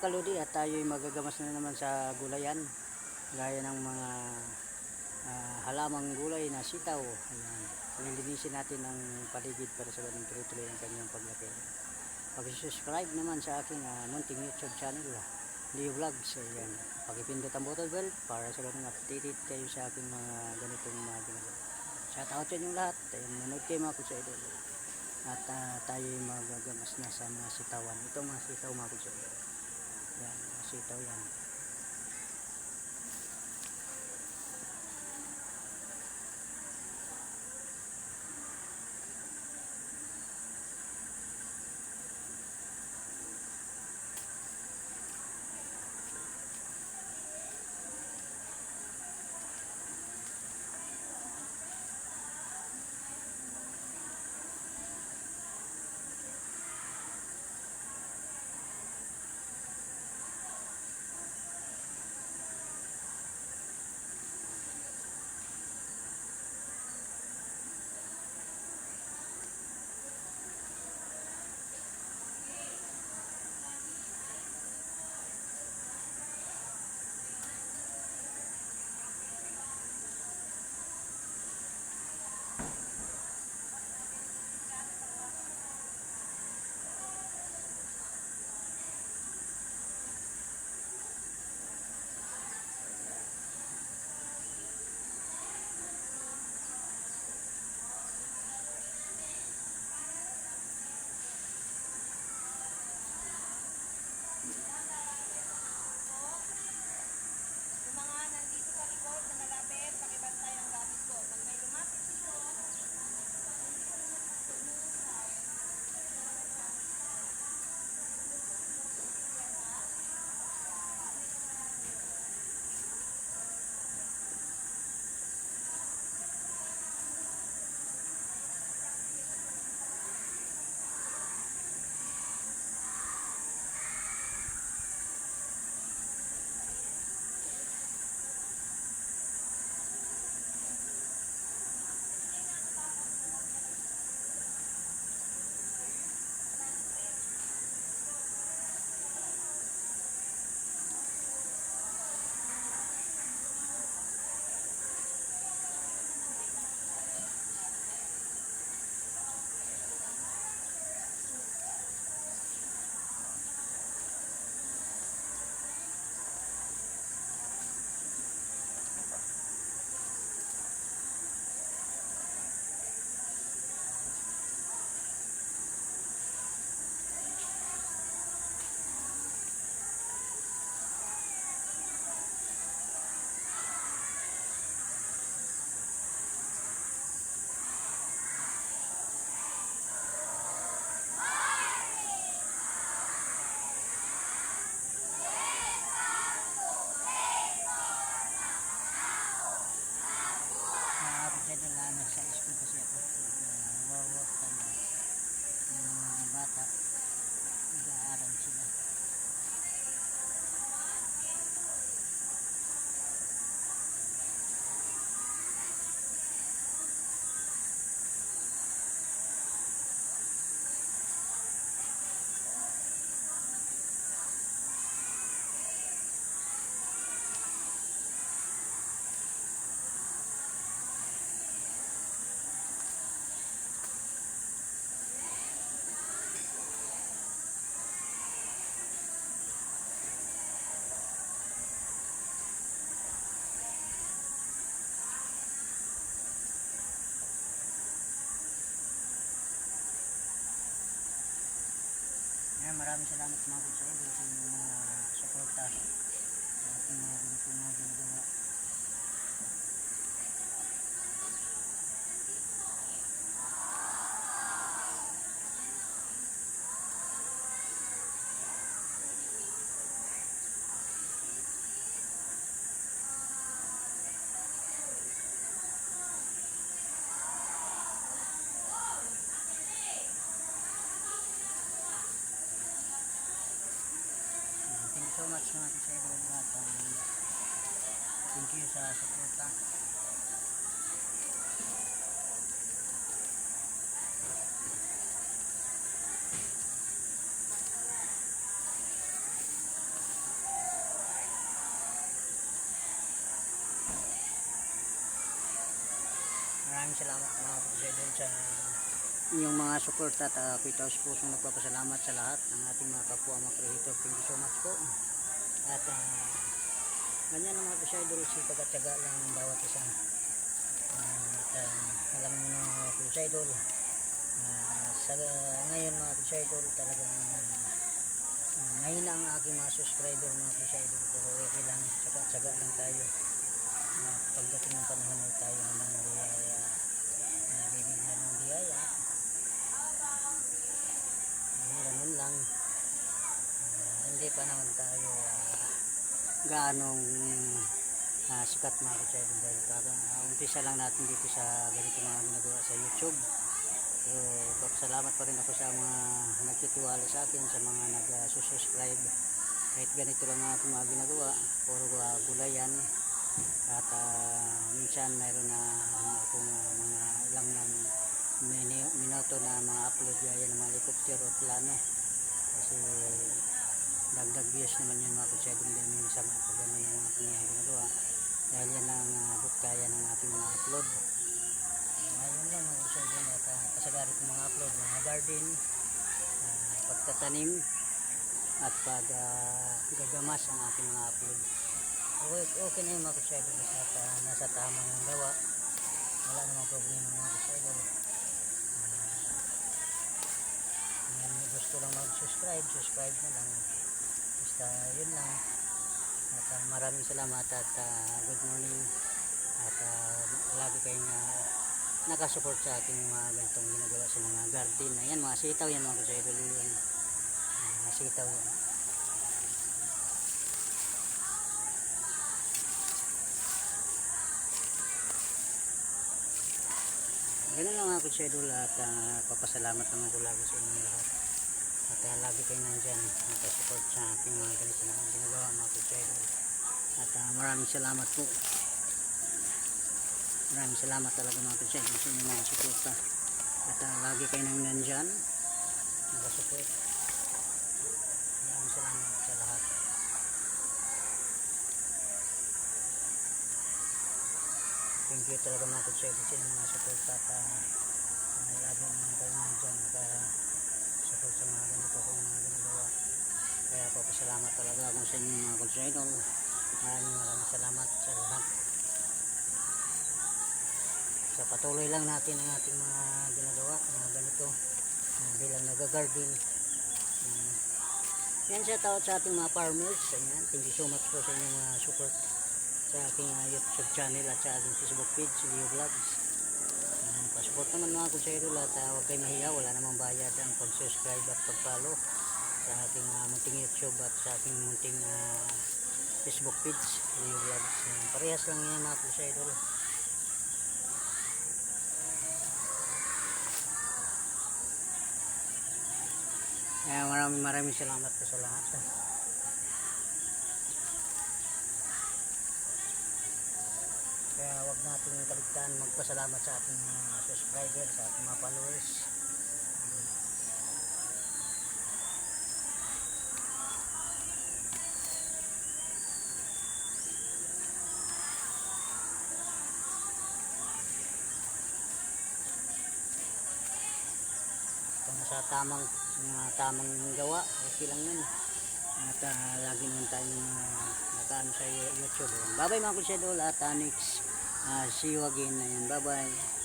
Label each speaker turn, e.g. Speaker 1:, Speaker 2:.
Speaker 1: Kaludi at tayo'y magagamas na naman sa gulayan gaya ng mga ah, halamang gulay na sitaw. Ayan. Lilinisin natin ang paligid para sa ganun tuloy-tuloy ang kanyang paglaki. Pag-subscribe naman sa aking ah, munting YouTube channel, Leo Vlogs. Ayan. Pakipindot ang button bell para sa ganun updated kayo sa aking mga ganitong mga ginagawa. Shout out sa inyong lahat. Ayan, manood kayo mga kusa idol. At ah, tayo'y magagamas na sa mga sitawan. Ito mga sitaw mga kusa idol. Yan, mga sitaw bata, Ngayon, maraming salamat mga iyo sa inyong mga suporta. Sa ating mga so much mga ka-cyber lahat. Um, thank you sa suporta. Maraming salamat mga ka-cyber sa inyong mga support at ah, uh, kita pusong nagpapasalamat sa lahat ng ating mga kapwa mga creator. Thank you so much po. At uh, ganyan ang mga kapatid si pagkatyaga lang ng bawat isa. Uh, at uh, alam na mga kapatid uh, sa ngayon mga kapatid talagang uh, mahina ang aking mga subscriber mga kapatid pero okay lang tsaga-tsaga lang tayo. Uh, pagdating ng panahon ay tayo naman biyaya. Uh, ng biyaya. Uh, ganun lang. Uh, hindi pa naman tayo uh, gaanong uh, sikat mga kapatid dahil kaka, uh, umpisa lang natin dito sa ganito mga ginagawa sa youtube. Pero papasalamat pa rin ako sa mga nagtitiwala sa akin sa mga nag-subscribe. Kahit ganito lang ang ating mga ginagawa puro uh, gulayan. At ah, minsan mayroon na akong ah, mga ilang ng minuto na mga upload gaya ng mga helicopter o plano. Kasi dagdag views naman yan mga kusyadong din minsan pag gano'n yung aking mga ginagawa dahil yan ang uh, kaya ng ating mga upload. Ngayon lang mga kusyadong at uh, kasagari kong mga upload mga garden ah, pagtatanim at pag ah, gagamas ang ating mga upload. Okay, okay na yung mga kusyado at uh, nasa tamang gawa. Wala namang problema mga uh, gusto lang mag-subscribe subscribe na lang basta yun lang. At uh, maraming salamat at uh, good morning. At uh, lagi kayong uh, nakasupport sa aking mga ganitong ginagawa sa mga garden. Ayan mga sitaw yan mga kusyado yun Ah, mga sitaw yan. Ganun lang ako sa idol at ah, papasalamat naman ko lagi sa inyo lahat. At ah, lagi kayo nandyan nakasupport sa aking mga ganito na ginagawa mga idol. At ah, maraming salamat po. Maraming salamat talaga mga idol sa inyong mga suporta. At ah, lagi kayo nang nandyan nakasupport. Maraming salamat sa lahat. Thank you talaga mga kutsero sa inyong mga support at uh, uh, lagi naman kayo nandyan naka support sa mga ganito kong mga ginagawa kaya po pasalamat talaga ako sa inyo mga kutsero maraming maraming salamat sa lahat. Sa patuloy lang natin ang ating mga ginagawa mga ganito uh, bilang nag-garden uh, yan siya tawad sa ating mga farmers. Ayan, thank you so much po sa inyong mga support sa aking uh, YouTube channel at sa aking Facebook page, Leo Vlogs. Pasupport naman mga kunsero at uh, huwag kayo mahiya, wala namang bayad ang pag-subscribe at pag-follow sa aking uh, munting YouTube at sa aking munting uh, Facebook page, Leo Vlogs. Uh, parehas lang yan mga kunsero. Kaya maraming maraming salamat po sa lahat. Kaya wag natin kaligtaan magpasalamat sa ating mga subscribers, sa ating mga followers. Kung sa tamang mga tamang gawa, okay lang yun. At ah, lagi naman tayong uh, nakaano sa YouTube. Bye bye mga kusyadol at uh, next uh, see you again. Ayan, bye bye.